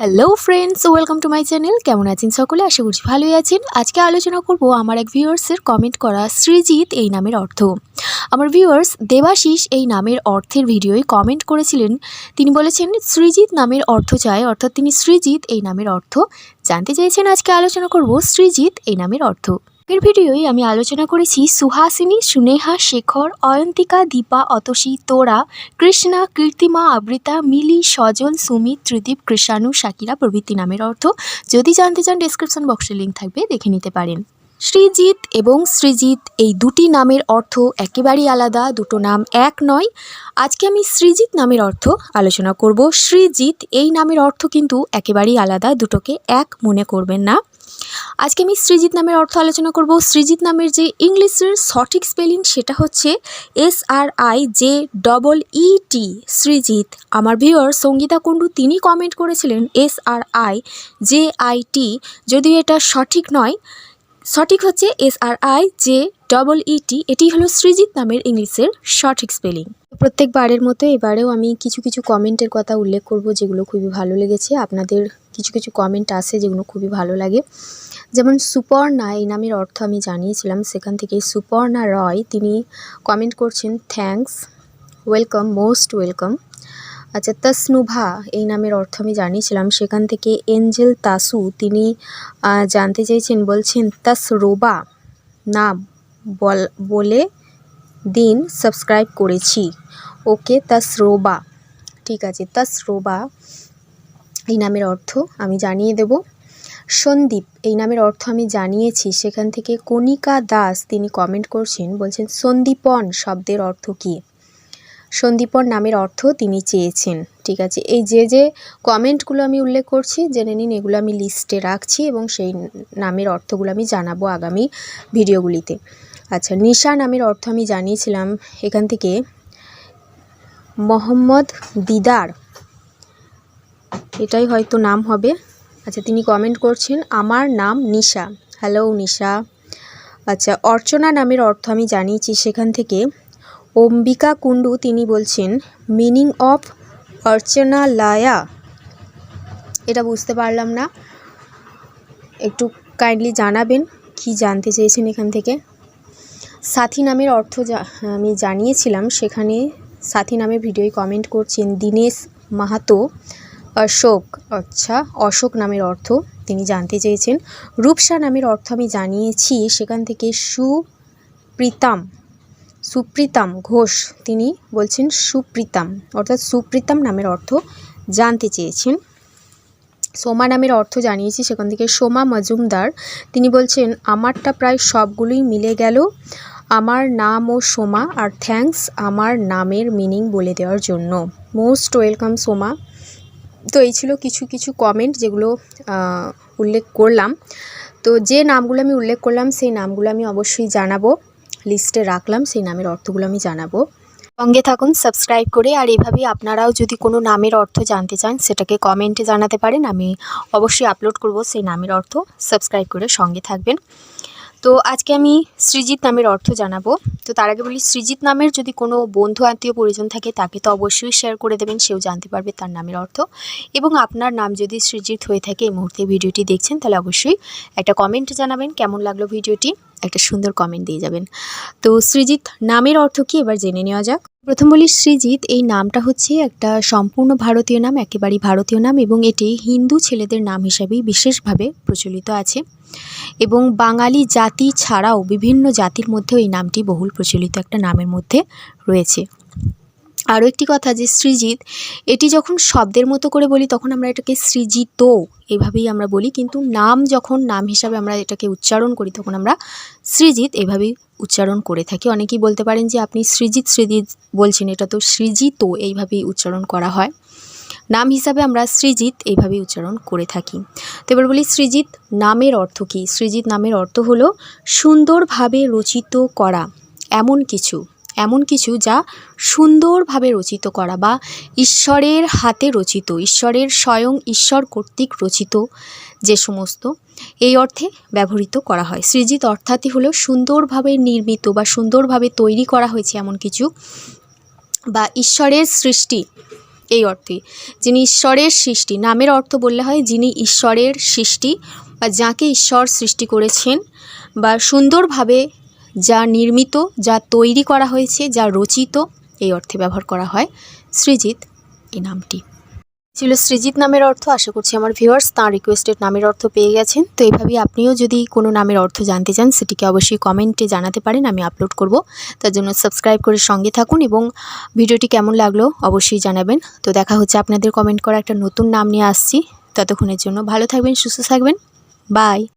Hello friends welcome to my channel কেমন আছেন সকলে? আশা করছি ভালোই আছেন। আজকে আলোচনা করব আমার এক ভিউয়ার্সের কমেন্ট করা শ্রীজিৎ এই নামের অর্থ। আমার ভিউয়ার্স দেবাশিস এই নামের অর্থের ভিডিওয় কমেন্ট করেছিলেন। তিনি বলেছেন শ্রীজিৎ নামের অর্থ চায় অর্থাৎ তিনি শ্রীজিৎ এই নামের অর্থ। জানতে চেয়েছেন আজকে আলোচনা করব শ্রীজিৎ এই নামের অর্থ। এর ভিডিওয় আমি আলোচনা করেছি সুহাসিনী, সুনেহা, শেখর, অয়ন্তিকা, দীপা, অতসী, তোরা, কৃষ্ণা, কীর্তিমা, আবৃতা, মিলি সজল সুমিত, ত্রিদীপ, কৃষাণু, শাকিরা প্রভৃতি নামের অর্থ যদি জানতে চান ডেসক্রিপশন বক্সে লিঙ্ক থাকবে, দেখে নিতে পারেন। শ্রীজিৎ এবং সৃজিৎ, এই দুটি নামের অর্থ একেবারেই আলাদা, দুটো নাম এক নয়। আজকে আমি সৃজিৎ নামের অর্থ আলোচনা করব। শ্রীজিৎ এই নামের অর্থ কিন্তু একেবারেই আলাদা, দুটোকে এক মনে করবেন না। আজকে আমি সৃজিৎ নামের অর্থ আলোচনা করব। সৃজিৎ নামের যে ইংলিশের সঠিক স্পেলিং সেটা হচ্ছে S R I J double E T Srijit আমার ভিউয়ার সঙ্গীতা কুণ্ডু, তিনি কমেন্ট করেছিলেন S R I J I T যদিও এটা সঠিক নয়। সঠিক হচ্ছে S R I J double E T এটি হলো সৃজিৎ নামের ইংলিশের সঠিক স্পেলিং। প্রত্যেকবারের মতো এবারেও আমি কিছু কিছু কমেন্টের কথা উল্লেখ করব যেগুলো খুবই ভালো লেগেছে। আপনাদের কিছু কিছু কমেন্ট আছে যেগুলো খুবই ভালো লাগে। যেমন সুপর্ণা এই নামের অর্থ আমি জানিয়েছিলাম, সেখান থেকে সুপর্ণা রয়, তিনি কমেন্ট করছেন থ্যাঙ্কস ওয়েলকাম মোস্ট ওয়েলকাম আচ্ছা তসনুভা এই নামের অর্থ আমি জানিয়েছিলাম, সেখান থেকে এঞ্জেল তাসু, তিনি জানতে চেয়েছেন, বলছেন, তসরোবা, নাম বল, বলে দিন সাবস্ক্রাইব করেছি। ওকে, তসরোবা। ঠিক আছে, তসরোবা। এই নামের অর্থ আমি জানিয়ে দেব। সন্দীপ, এই নামের অর্থ আমি জানিয়েছি। সেখান থেকে কণিকা দাস তিনি কমেন্ট করছেন, বলছেন, সন্দীপন শব্দের অর্থ কী? সন্দীপন নামের অর্থ তিনি চেয়েছেন। ঠিক আছে, এই যে যে কমেন্টগুলো আমি উল্লেখ করছি, জেনে নিন, এগুলো আমি লিস্টে রাখছি এবং সেই নামের অর্থগুলো আমি জানাব আগামী ভিডিওগুলিতে আচ্ছা নিশা নামের অর্থ আমি জানিয়েছিলাম এখান থেকে। মোহাম্মদ দিদার, এটাই হয়তো নাম হবে। আচ্ছা তিনি কমেন্ট করছেন, আমার নাম নিশা। হ্যালো নিশা। আচ্ছা অর্চনা নামের অর্থ আমি জানিয়েছি সেখান থেকে। অম্বিকা কুণ্ডু, তিনি বলছেন মিনিং অফ অর্চনা লায়া এটা বুঝতে পারলাম না। একটু কাইন্ডলি জানাবেন, কি জানতে চেয়েছেন এখান থেকে? সাথী নামের অর্থ আমি জানিয়েছিলাম, সেখানে সাথী নামের ভিডিওয় কমেন্ট করছেন দীনেশ মাহাতো, অশোক আচ্ছা অশোক নামের অর্থ তিনি জানতে চেয়েছেন। রূপসা নামের অর্থ আমি জানিয়েছি, সেখান থেকে সুপ্রীতাম সুপ্রীতাম ঘোষ তিনি বলছেন সুপ্রীতাম, অর্থাৎ সুপ্রীতাম নামের অর্থ জানতে চেয়েছেন। সোমা নামের অর্থ জানিয়েছি, সেখান থেকে সোমা মজুমদার, তিনি বলছেন, আমারটা প্রায় সবগুলোই মিলে গেল। আমার নাম ও সোমা আর থ্যাঙ্কস আমার নামের মিনিং বলে দেওয়ার জন্য। Most welcome Soma. তো এই ছিল কিছু কিছু কমেন্ট যেগুলো উল্লেখ করলাম। তো যে নামগুলো আমি উল্লেখ করলাম, সেই নামগুলো আমি অবশ্যই জানাব। লিস্টে রাখলাম, সেই নামের অর্থগুলো আমি জানাব। সঙ্গে থাকুন, সাবস্ক্রাইব করে, আর এভাবেই আপনারাও যদি কোনো নামের অর্থ জানতে চান, সেটাকে কমেন্টে জানাতে পারেন। আমি অবশ্যই আপলোড করব সেই নামের অর্থ। সাবস্ক্রাইব করে সঙ্গে থাকবেন। তো আজকে আমি সৃজিত নামের অর্থ জানাব। তো তার আগে বলি, সৃজিত নামের যদি কোনো বন্ধু, আত্মীয়, পরিজন থাকে, তাকে তো অবশ্যই শেয়ার করে দেবেন, সেও জানতে পারবে তার নামের অর্থ। এবং আপনার নাম যদি সৃজিত হয়ে থাকে এই মুহূর্তে ভিডিওটি দেখছেন, তাহলে অবশ্যই একটা কমেন্ট জানাবেন, কেমন লাগল ভিডিওটি? একটা সুন্দর কমেন্ট দিয়ে যাবেন। তো সৃজিৎ নামের অর্থ কি? এবার জেনে নেওয়া যাক। প্রথম বলি সৃজিৎ এই নামটা হচ্ছে একটা সম্পূর্ণ ভারতীয় নাম, একেবারেই ভারতীয় নাম এবং এটি হিন্দু ছেলেদের নাম হিসাবেই বিশেষভাবে প্রচলিত আছে। এবং বাঙালি জাতি ছাড়াও বিভিন্ন জাতির মধ্যেও এই নামটি বহুল প্রচলিত একটা নামের মধ্যে রয়েছে। আরও একটি কথা যে সৃজিৎ এটি যখন শব্দের মতো করে বলি তখন আমরা এটাকে সৃজিত এভাবেই আমরা বলি। কিন্তু নাম যখন, নাম হিসাবে আমরা এটাকে উচ্চারণ করি তখন আমরা সৃজিৎ এভাবেই উচ্চারণ করে থাকি। অনেকেই বলতে পারেন যে আপনি সৃজিৎ সৃজিৎ বলছেন, এটা তো সৃজিত এইভাবেই উচ্চারণ করা হয়। নাম হিসাবে আমরা সৃজিৎ এইভাবেই উচ্চারণ করে থাকি। তো এবার বলি সৃজিৎ নামের অর্থ কী? সৃজিৎ নামের অর্থ হলো সুন্দরভাবে রচিত করা এমন কিছু। এমন কিছু যা সুন্দরভাবে রচিত করা বা ঈশ্বরের হাতে রচিত, ঈশ্বরের স্বয়ং ঈশ্বর কর্তৃক রচিত যে সমস্ত, এই অর্থে ব্যবহৃত করা হয়। সৃজিত অর্থাৎই হলো সুন্দরভাবে নির্মিত বা সুন্দরভাবে তৈরি করা হয়েছে এমন কিছু বা ঈশ্বরের সৃষ্টি, এই অর্থে। যিনি ঈশ্বরের সৃষ্টি, নামের অর্থ বললে হয় যিনি ঈশ্বরের সৃষ্টি বা যাকে ঈশ্বর সৃষ্টি করেছেন বা সুন্দরভাবে যা নির্মিত, যা তৈরি করা হয়েছে, যা রচিত, এই অর্থে ব্যবহার করা হয় সৃজিত এই নামটি। ছিল সৃজিত নামের অর্থ। আশা করছি আমার ভিউয়ার্স তাঁর রিকোয়েস্টেড নামের অর্থ পেয়ে গেছেন। তো এইভাবেই আপনিও যদি কোনো নামের অর্থ জানতে চান, সেটিকে অবশ্যই কমেন্টে জানাতে পারেন, আমি আপলোড করব। তার জন্য সাবস্ক্রাইব করে সঙ্গে থাকুন এবং ভিডিওটি কেমন লাগল অবশ্যই জানাবেন। তো দেখা হচ্ছে আপনাদের কমেন্ট করা একটা নতুন নাম নিয়ে আসছি। ততক্ষণের জন্য ভালো থাকবেন, সুস্থ থাকবেন। বাই